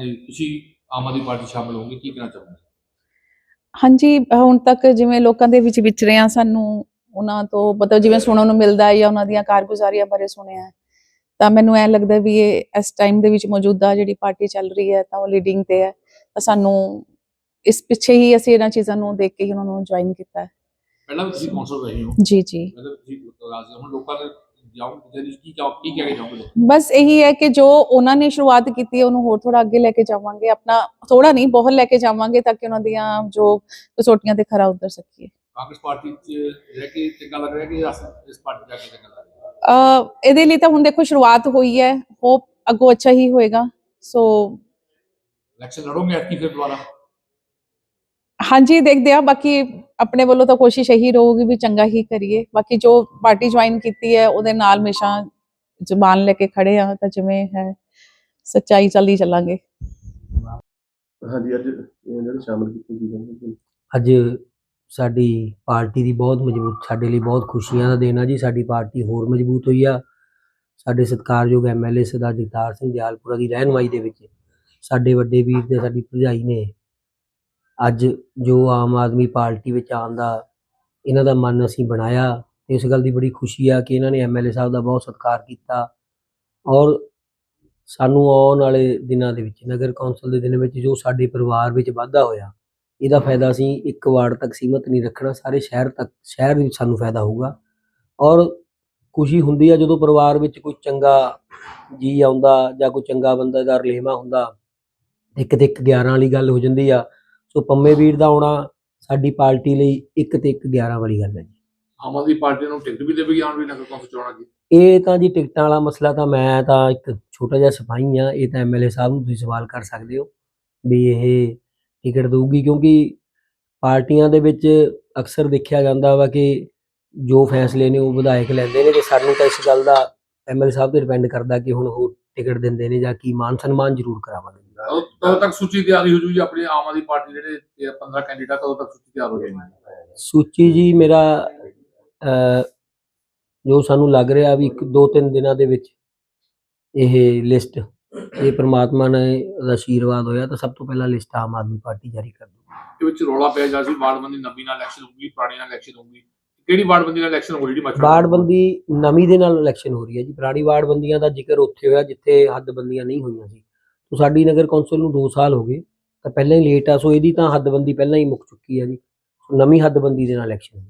ਹਾਂਜੀ ਤੁਸੀਂ ਆਮ ਆਦਮੀ ਪਾਰਟੀ ਸ਼ਾਮਲ ਹੋਗੇ ਕੀ ਕਹਿਣਾ ਚਾਹੁੰਦੇ ਹਾਂਜੀ ਹੁਣ ਤੱਕ ਜਿਵੇਂ ਲੋਕਾਂ ਦੇ ਵਿੱਚ ਵਿਚਰੇ ਆ ਸਾਨੂੰ ਉਹਨਾਂ ਤੋਂ ਮਤਲਬ ਜਿਵੇਂ ਸੁਣਨ ਨੂੰ ਮਿਲਦਾ ਹੈ ਜਾਂ ਉਹਨਾਂ ਦੀਆਂ ਕਾਰਗੁਜ਼ਾਰੀਆਂ ਬਾਰੇ ਸੁਣਿਆ ਹੈ, ਤਾਂ ਮੈਨੂੰ ਐ ਲੱਗਦਾ ਵੀ ਇਹ ਇਸ ਟਾਈਮ ਦੇ ਵਿੱਚ ਮੌਜੂਦਾ ਜਿਹੜੀ ਪਾਰਟੀ ਚੱਲ ਰਹੀ ਹੈ ਤਾਂ ਉਹ ਲੀਡਿੰਗ ਤੇ ਹੈ ਤਾਂ ਸਾਨੂੰ ਇਸ ਪਿੱਛੇ ਹੀ ਅਸੀਂ ਇਹਨਾਂ ਚੀਜ਼ਾਂ ਨੂੰ ਦੇਖ ਕੇ ਹੀ ਉਹਨਾਂ ਨੂੰ ਜੁਆਇਨ ਕੀਤਾ ਹੈ। ਪਹਿਲਾਂ ਵੀ ਤੁਸੀਂ ਕੌਂਸਲ ਰਹੇ ਹੋ? ਜੀ ਜੀ। ਮਤਲਬ ਤੁਸੀਂ ਰਾਜ ਹੁਣ ਲੋਕਾਂ ਦੇ ਬਸ ਇਹੀ ਹੈ ਕਿ ਜੋ ਉਹਨਾਂ ਨੇ ਸ਼ੁਰੂਆਤ ਕੀਤੀ ਹੈ ਉਹਨੂੰ ਹੋਰ ਥੋੜਾ ਅੱਗੇ ਲੈ ਕੇ ਜਾਵਾਂਗੇ ਆਪਣਾ ਥੋੜਾ ਨਹੀਂ ਬਹੁਤ ਲੈ ਕੇ ਜਾਵਾਂਗੇ ਤਾਂ ਕਿ ਉਹਨਾਂ ਦੀਆਂ ਜੋ ਕਸੌਟੀਆਂ ਤੇ ਖਰਾ ਉਤਰ ਸਕੀਏ। ਕਾਂਗਰਸ ਪਾਰਟੀ 'ਚ ਰਹਿ ਕੇ ਚੰਗਾ ਲੱਗ ਰਿਹਾ ਕਿ ਇਸ ਇਸ ਪਾਰਟੀ 'ਚ ਜਾ ਕੇ ਚੰਗਾ ਲੱਗ ਰਿਹਾ? ਅਹ ਇਹਦੇ ਲਈ ਤਾਂ ਹੁਣ ਦੇਖੋ ਸ਼ੁਰੂਆਤ ਹੋਈ ਹੈ ਹੋਪ ਅੱਗੋਂ ਅੱਛਾ ਹੀ ਹੋਏਗਾ ਸੋ ਇਲੈਕਸ਼ਨ ਲੜੋਗੇ ਐਤਕੀ ਫਿਰ ਦੁਬਾਰਾ? ਹਾਂਜੀ ਦੇਖਦੇ ਆ ਬਾਕੀ ਆਪਣੇ ਵੱਲੋਂ ਤਾਂ ਕੋਸ਼ਿਸ਼ ਇਹੀ ਰਹੂਗੀ ਵੀ ਚੰਗਾ ਹੀ ਕਰੀਏ। ਬਾਕੀ ਜੋ ਪਾਰਟੀ ਜੁਆਇਨ ਕੀਤੀ ਹੈ ਉਹਦੇ ਨਾਲ ਹਮੇਸ਼ਾ ਜ਼ੁਬਾਨ ਲੈ ਕੇ ਖੜੇ ਆ ਤਾਂ ਜਿਵੇਂ ਹੈ ਸੱਚਾਈ ਚੱਲਦੀ ਚੱਲਾਂਗੇ। ਹਾਂਜੀ ਅੱਜ ਇਹ ਜਿਹੜੇ ਸ਼ਾਮਲ ਕੀਤੇ ਕੀ ਕਹਿੰਦੇ ਅੱਜ ਸਾਡੀ ਪਾਰਟੀ ਦੀ ਬਹੁਤ ਮਜ਼ਬੂਤ ਸਾਡੇ ਲਈ ਬਹੁਤ ਖੁਸ਼ੀਆਂ ਦਾ ਦਿਨ ਆ ਜੀ। ਸਾਡੀ ਪਾਰਟੀ ਹੋਰ ਮਜ਼ਬੂਤ ਹੋਈ ਆ। ਸਾਡੇ ਸਤਿਕਾਰਯੋਗ ਐਮਐਲਏ ਸਰਦਾਰ ਜਗਤਾਰ ਸਿੰਘ ਦਿਆਲਪੁਰਾ ਦੀ ਰਹਿਨਮਾਈ ਦੇ ਵਿੱਚ ਸਾਡੇ ਵੱਡੇ ਵੀਰ ਤੇ ਸਾਡੀ ਭਰਜਾਈ ਨੇ ਅੱਜ ਜੋ ਆਮ ਆਦਮੀ ਪਾਰਟੀ ਵਿੱਚ ਆਉਣ ਦਾ ਇਹਨਾਂ ਦਾ ਮਨ ਅਸੀਂ ਬਣਾਇਆ ਤੇ ਇਸ ਗੱਲ ਦੀ ਬੜੀ ਖੁਸ਼ੀ ਆ ਕਿ ਇਹਨਾਂ ਨੇ ਐਮਐਲਏ ਸਾਹਿਬ ਦਾ ਬਹੁਤ ਸਤਿਕਾਰ ਕੀਤਾ ਔਰ ਸਾਨੂੰ ਆਉਣ ਵਾਲੇ ਦਿਨਾਂ ਦੇ ਵਿੱਚ, ਨਗਰ ਕੌਂਸਲ ਦੇ ਦਿਨ ਵਿੱਚ ਜੋ ਸਾਡੇ ਪਰਿਵਾਰ ਵਿੱਚ ਵਾਧਾ ਹੋਇਆ, ਇਹਦਾ ਫਾਇਦਾ ਅਸੀਂ ਇੱਕ ਵਾਰਡ ਤੱਕ ਸੀਮਤ ਨਹੀਂ ਰੱਖਣਾ, ਸਾਰੇ ਸ਼ਹਿਰ ਤੱਕ, ਸ਼ਹਿਰ ਵਿੱਚ ਸਾਨੂੰ ਫਾਇਦਾ ਹੋਊਗਾ। ਔਰ ਖੁਸ਼ੀ ਹੁੰਦੀ ਆ ਜਦੋਂ ਪਰਿਵਾਰ ਵਿੱਚ ਕੋਈ ਚੰਗਾ ਜੀ ਆਉਂਦਾ ਜਾਂ ਕੋਈ ਚੰਗਾ ਬੰਦਾ ਦਾ ਰਲੇਵਾ ਹੁੰਦਾ, ਇੱਕ ਤੇ ਇੱਕ 11 ਵਾਲੀ ਗੱਲ ਹੋ ਜਾਂਦੀ ਆ ਸੋ ਪੰਮੇ ਵੀਰ ਦਾ ਆਉਣਾ ਸਾਡੀ ਪਾਰਟੀ ਲਈ ਇੱਕ ਤੇ ਇੱਕ 11 ਵਾਲੀ ਗੱਲ ਹੈ ਜੀ। ਆਮ ਆਦਮੀ ਪਾਰਟੀ ਨੂੰ ਟਿਕਟ ਵੀ ਦੇਵੇਗੀ ਆਉਣ ਵਾਲੀ ਨਗਰ ਕੌਂਸਲ ਚੋਣਾਂ ਦੀ ਇਹ ਤਾਂ ਜੀ ਟਿਕਟਾਂ ਵਾਲਾ ਮਸਲਾ ਤਾਂ ਮੈਂ ਤਾਂ ਇੱਕ ਛੋਟਾ ਜਿਹਾ ਸਿਪਾਹੀ ਆ ਇਹ ਤਾਂ ਐਮਐਲਏ ਸਾਹਿਬ ਨੂੰ ਤੁਸੀਂ ਸਵਾਲ ਕਰ ਸਕਦੇ ਹੋ ਵੀ ਇਹ ਟਿਕਟ ਦਊਗੀ ਕਿਉਂਕਿ ਪਾਰਟੀਆਂ ਦੇ ਵਿੱਚ ਅਕਸਰ ਦੇਖਿਆ ਜਾਂਦਾ ਵਾ ਕਿ ਜੋ ਫੈਸਲੇ ਨੇ ਉਹ ਵਿਧਾਇਕ ਲੈਂਦੇ ਨੇ ਤੇ ਸਾਨੂੰ ਤਾਂ ਇਸ ਗੱਲ ਦਾ ਐਮਐਲਏ ਸਾਹਿਬ ਤੇ ਡਿਪੈਂਡ ਕਰਦਾ ਕਿ ਹੁਣ ਉਹ ਟਿਕਟ ਦਿੰਦੇ ਨੇ ਜਾਂ ਕੀ ਮਾਨ ਸਨਮਾਨ ਜ਼ਰੂਰ ਕਰਾਵਾਂਗੇ। ਕਦੋਂ ਕਦੋਂ ਤੱਕ ਸੂਚੀ ਤਿਆਰੀ ਹੋ ਜੂਗੀ ਆਪਣੀ ਆਮ ਆਦਮੀ ਪਾਰਟੀ ਜਿਹੜੇ 13 15 ਕੈਂਡੀਡੇਟ ਕਦੋਂ ਤੱਕ ਸੂਚੀ ਤਿਆਰ ਹੋ ਜਾਏਗੀ ਸੂਚੀ ਜੀ ਮੇਰਾ ਜੋ ਸਾਨੂੰ ਲੱਗ ਰਿਹਾ ਵੀ ਇੱਕ ਦੋ ਤਿੰਨ ਦਿਨਾਂ ਦੇ ਵਿੱਚ ਇਹ ਲਿਸਟ ਇਹ ਪ੍ਰਮਾਤਮਾ ਨੇ ਦਾ ਆਸ਼ੀਰਵਾਦ ਹੋਇਆ ਤਾਂ ਸਭ ਤੋਂ ਪਹਿਲਾਂ ਲਿਸਟ ਆਮ ਆਦਮੀ ਪਾਰਟੀ ਜਾਰੀ ਕਰ ਦੂਗੀ ਇਹ ਵਿੱਚ ਰੌਲਾ ਪਿਆ ਜਾ ਸੀ ਵਾਰਡਬੰਦੀ ਨਵੀਂ ਨਾਲ ਇਲੈਕਸ਼ਨ ਹੋਊਗੀ ਪੁਰਾਣੀ ਨਾਲ ਇਲੈਕਸ਼ਨ ਹੋਊਗੀ। ਕਿਹੜੀ ਵਾਰਡਬੰਦੀ ਨਾਲ ਇਲੈਕਸ਼ਨ ਹੋਊਗੀ ਜਿਹੜੀ ਮਸਲਾ ਵਾਰਡਬੰਦੀ ਨਵੀਂ ਦੇ ਨਾਲ ਇਲੈਕਸ਼ਨ ਹੋ ਰਹੀ ਹੈ ਜੀ। ਪੁਰਾਣੀ ਵਾਰਡਬੰਦੀਆਂ ਦਾ ਜ਼ਿਕਰ ਉੱਥੇ ਹੋਇਆ ਜਿੱਥੇ ਹੱਦਬੰਦੀਆਂ ਨਹੀਂ ਹੋਈਆਂ ਸੀ। ਸੋ ਸਾਡੀ ਨਗਰ ਕੌਂਸਲ ਨੂੰ 2 ਸਾਲ ਹੋ ਗਏ, ਤਾਂ ਪਹਿਲਾਂ ਹੀ ਲੇਟ ਆ, ਸੋ ਇਹਦੀ ਤਾਂ ਹੱਦਬੰਦੀ ਪਹਿਲਾਂ ਹੀ ਮੁੱਕ ਚੁੱਕੀ ਹੈ ਜੀ। ਨਵੀਂ ਹੱਦਬੰਦੀ ਦੇ ਨਾਲ ਇਲੈਕਸ਼ਨ ਹੋਈ